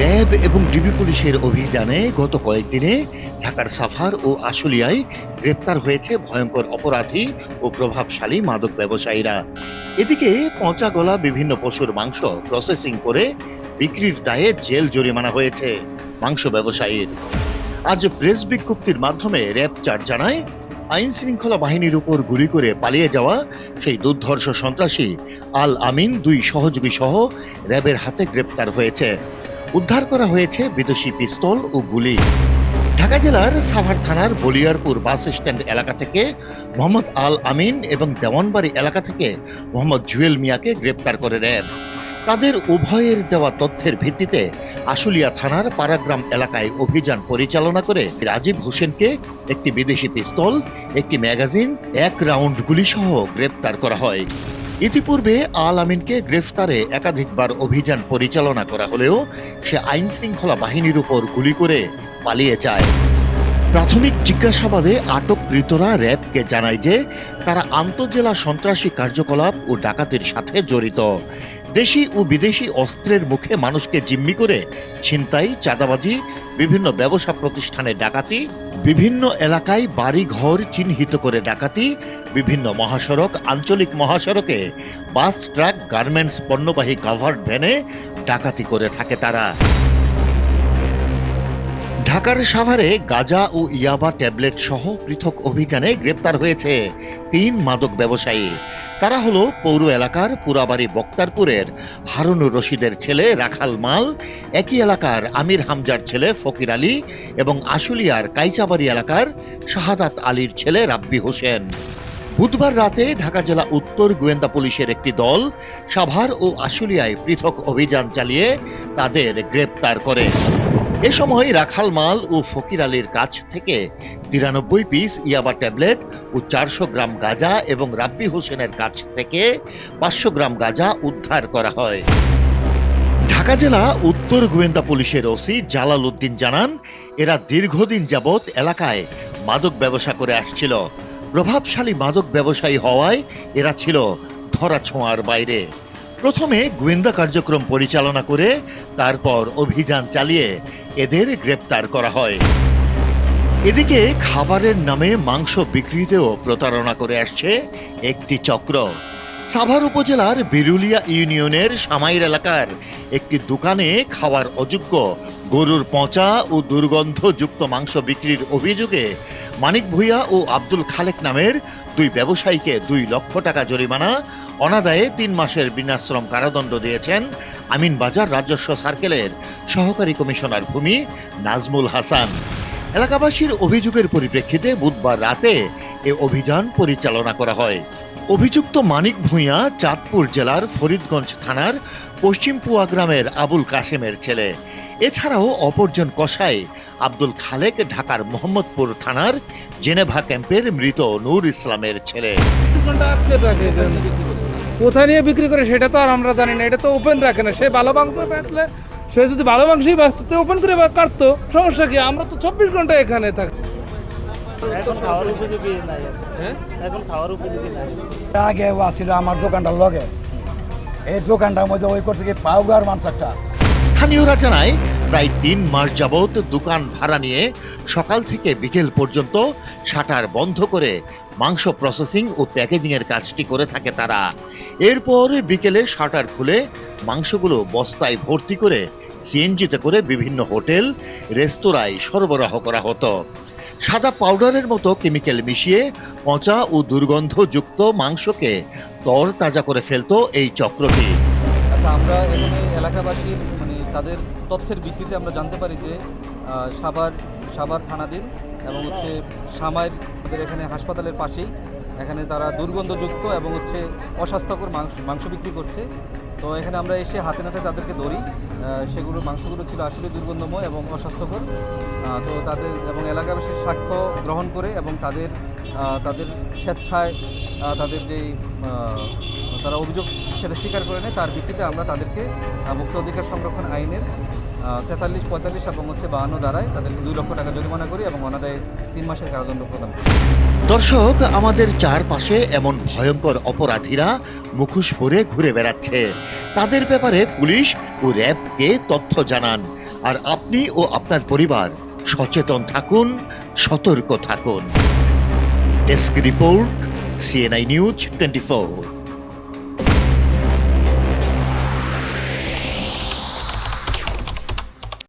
RAB এবং DB পুলিশের অভিযানে গত কয়েকদিনে ঢাকার সাফার ও আশুলিয়ায় গ্রেপ্তার হয়েছে ভয়ঙ্কর অপরাধী ও প্রভাবশালী মাদক ব্যবসায়ীরা। এদিকে পচা গলা বিভিন্ন পশুর মাংস প্রসেসিং করে বিক্রির দায়ে জেল জরিমানা হয়েছে মাংস ব্যবসায়ীর। আজ প্রেস বিজ্ঞপ্তির মাধ্যমে র্যাব চার জানায়, আইন শৃঙ্খলা বাহিনীর উপর গুলি করে পালিয়ে যাওয়া সেই দুর্ধর্ষ সন্ত্রাসী আল আমিন দুই সহযোগী সহ র্যাবের হাতে গ্রেপ্তার হয়েছে। উদ্ধার করা হয়েছে বিদেশি পিস্তল ও গুলি। ঢাকা জেলার সাভার থানার বলিয়ারপুর বাস স্ট্যান্ড এলাকা থেকে মোহাম্মদ আল আমিন এবং দেওয়ানবাড়ি এলাকা থেকে মোহাম্মদ জুয়েল মিয়াকে গ্রেপ্তার করে র্যাব তাদের উভয়ের দেওয়া তথ্যের ভিত্তিতে আশুলিয়া থানার পারাগ্রাম এলাকায় অভিযান পরিচালনা করে রাজীব হোসেনকে একটি বিদেশি পিস্তল, একটি ম্যাগাজিন, এক রাউন্ড গুলিসহ গ্রেপ্তার করা হয়। ইতিপূর্বে আল আমিনকে গ্রেফতারে একাধিকবার অভিযান পরিচালনা করা হলেও সে আইন শৃঙ্খলা বাহিনীর উপর গুলি করে পালিয়ে যায়। প্রাথমিক জিজ্ঞাসাবাদে আটককৃতরা র্যাবকে জানায় যে তারা আন্তঃজেলা সন্ত্রাসী কার্যকলাপ ও ডাকাতির সাথে জড়িত। দেশি ও বিদেশি অস্ত্রের মুখে মানুষকে জিম্মি করে ছিনতাই, চাঁদাবাজি, বিভিন্ন ব্যবসা প্রতিষ্ঠানে ডাকাতি, বিভিন্ন এলাকায় বাড়ি ঘর চিহ্নিত করে ডাকাতি, বিভিন্ন মহাসড়ক, আঞ্চলিক মহাসড়কে বাস, ট্রাক, গার্মেন্টস পণ্যবাহী কাভার্ড ভ্যানে ডাকাতি করে থাকে তারা। ঢাকার সাভারে গাজা ও ইয়াবা ট্যাবলেট সহ পৃথক অভিযানে গ্রেপ্তার হয়েছে তিন মাদক ব্যবসায়ী। তারা হলো পৌর এলাকার পুরাবাড়ি বক্তারপুরের হারুনুর রশিদের ছেলে রাখাল মাল, একই এলাকার আমির হামজার ছেলে ফকির আলী এবং আশুলিয়ার কাইচাবাড়ি এলাকার শাহাদাত আলীর ছেলে রাব্বি হোসেন। বুধবার রাতে ঢাকা জেলা উত্তর গোয়েন্দা পুলিশের একটি দল সাভার ও আশুলিয়ায় পৃথক অভিযান চালিয়ে তাদের গ্রেপ্তার করে। এ সময় রাখাল মাল ও ফকির আলীর কাছ থেকে তিরানব্বই পিস ইয়াবা ট্যাবলেট ও চারশো গ্রাম গাঁজা এবং রাব্বি হোসেনের কাছ থেকে পাঁচশো গ্রাম গাঁজা উদ্ধার করা হয়। ঢাকা জেলা উত্তর গোয়েন্দা পুলিশের ওসি জালাল উদ্দিন জানান, এরা দীর্ঘদিন যাবৎ এলাকায় মাদক ব্যবসা করে আসছিল। প্রভাবশালী মাদক ব্যবসায়ী হওয়ায় এরা ছিল ধরা ছোঁয়ার বাইরে। প্রথমে গোয়েন্দা কার্যক্রম পরিচালনা করে তারপর অভিযান চালিয়ে এদের গ্রেপ্তার করা হয়। এদিকে খাবারের নামে মাংস বিক্রিতেও প্রতারণা করে আসছে একটি চক্র। সাভার উপজেলার বিরুলিয়া ইউনিয়নের সামাইর এলাকার একটি দোকানে খাওয়ার অযোগ্য গরুর পচা ও দুর্গন্ধযুক্ত মাংস বিক্রির অভিযোগে মানিক ভূঁইয়া ও আব্দুল খালেক নামের দুই ব্যবসায়ীকে দুই লক্ষ টাকা জরিমানা অনাদায়ে তিন মাসের বিনাশ্রম কারাদণ্ড দিয়েছেন আমিনবাজার রাজস্ব সার্কেলের সহকারী কমিশনার ভূমি নাজমুল হাসান। এলাকাবাসীর অভিযোগের পরিপ্রেক্ষিতে বুধবার রাতে এ অভিযান পরিচালনা করা হয়। অভিযুক্ত মানিক ভূঁইয়া চাঁদপুর জেলার ফরিদগঞ্জ থানার পশ্চিম পুয়া গ্রামের আবুল কাশেমের ছেলে। এছাড়াও অপরজন কসাই আব্দুল খালেক ঢাকার মোহাম্মদপুর থানার জেনেভা ক্যাম্পের মৃত নূর ইসলামের ছেলে। কোথায় নিয়ে বিক্রি করে সেটা তো আর আমরা জানি না এটা তো ওপেন রাখে না। সে ভালো মাংস বেচলে সে যদি ভালো মাংসই ব্যস্ত তো ওপেন করে বা- কাটতো। সমস্যা কি? আমরা তো চব্বিশ ঘণ্টা এখানে থাকি। হ্যাঁ? এখন খাওয়ার উপযোগী আগে আসছিল আমার দোকানটার লগে। এই দোকানটার মধ্যে ওই করছে কি পাউডার মাংস একটা স্থানীয়রা জানায় প্রায় তিন মাস যাবৎ দোকান ভাড়া নিয়ে সকাল থেকে বিকেল পর্যন্ত শাটার বন্ধ করে মাংস প্রসেসিং ও প্যাকেজিং এর কাজটি করে থাকে তারা। এরপর বিকেলে শাটার খুলে মাংসগুলো বস্তায় ভর্তি করে সিএনজিতে করে বিভিন্ন হোটেল, রেস্তোরাঁয় সরবরাহ করা হতো। সাদা পাউডারের মতো কেমিক্যাল মিশিয়ে পচা ও দুর্গন্ধযুক্ত মাংসকে তর তাজা করে ফেলতো এই চক্রটি। আচ্ছা আমরা এখানে এলাকাবাসীর মানে তাদের তথ্যের ভিত্তিতে আমরা জানতে পারি যে সাভার সাভার থানাধীন এবং হচ্ছে সামাইর এখানে হাসপাতালের পাশেই। এখানে তারা দুর্গন্ধযুক্ত এবং হচ্ছে অস্বাস্থ্যকর মাংস মাংস বিক্রি করছে। তো এখানে আমরা এসে হাতে নাতে তাদেরকে ধরি। সেগুলো, মাংসগুলো ছিল আসলে দুর্গন্ধময় এবং অস্বাস্থ্যকর। তো তাদের এবং এলাকাবাসীর সাক্ষ্য গ্রহণ করে এবং তাদের তাদের স্বেচ্ছায় তাদের যেই তারা অভিযোগ সেটা স্বীকার করে নেয়, তার ভিত্তিতে আমরা তাদেরকে মুক্ত অধিকার সংরক্ষণ আইনের তেতাল্লিশ, পঁয়তাল্লিশ এবং হচ্ছে বাহান্ন দ্বারায় তাদেরকে দুই লক্ষ টাকা জরিমানা করি এবং অনাদায় তিন মাসের কারাদণ্ড প্রদান করি। দর্শক, আমাদের চারপাশে এমন ভয়ঙ্কর অপরাধীরা মুখোশ পরে ঘুরে বেড়াচ্ছে। তাদের ব্যাপারে পুলিশ ও র্যাবকে তথ্য জানান। আর আপনি ও আপনার পরিবার সচেতন থাকুন, সতর্ক থাকুন। Desk report, CNI news twenty